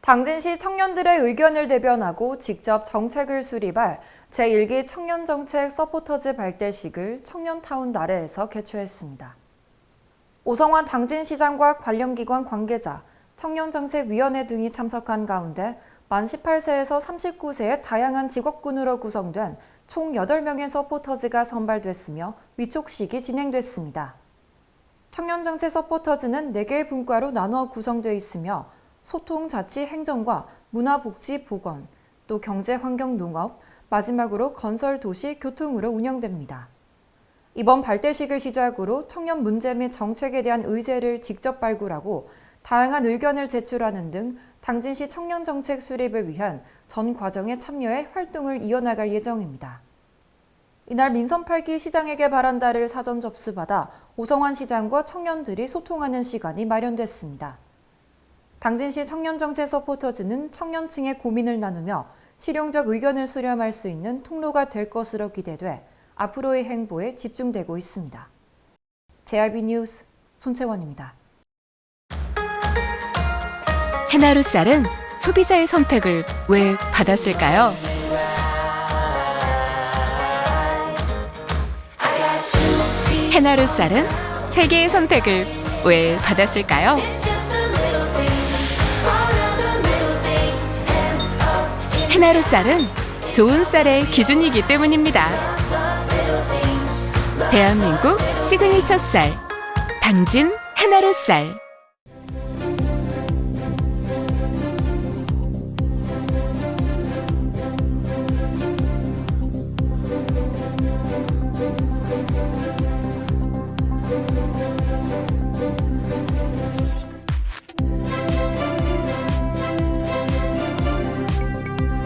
당진시 청년들의 의견을 대변하고 직접 정책을 수립할 제1기 청년정책 서포터즈 발대식을 청년타운 나래에서 개최했습니다. 오성환 당진시장과 관련 기관 관계자, 청년정책위원회 등이 참석한 가운데 만 18세에서 39세의 다양한 직업군으로 구성된 총 8명의 서포터즈가 선발됐으며 위촉식이 진행됐습니다. 청년정책 서포터즈는 4개의 분과로 나누어 구성되어 있으며 소통, 자치, 행정과 문화복지, 보건, 또 경제, 환경, 농업, 마지막으로 건설, 도시, 교통으로 운영됩니다. 이번 발대식을 시작으로 청년 문제 및 정책에 대한 의제를 직접 발굴하고 다양한 의견을 제출하는 등 당진시 청년 정책 수립을 위한 전 과정에 참여해 활동을 이어나갈 예정입니다. 이날 민선 8기 시장에게 바란다를 사전 접수받아 오성환 시장과 청년들이 소통하는 시간이 마련됐습니다. 당진시 청년정책 서포터즈는 청년층의 고민을 나누며 실용적 의견을 수렴할 수 있는 통로가 될 것으로 기대돼 앞으로의 행보에 집중되고 있습니다. JRB 뉴스 손채원입니다. 해나루 쌀은 소비자의 선택을 왜 받았을까요? 해나루 쌀은 세계의 선택을 왜 받았을까요? 해나루 쌀은 좋은 쌀의 기준이기 때문입니다. 대한민국 시그니처 쌀, 당진 해나루 쌀.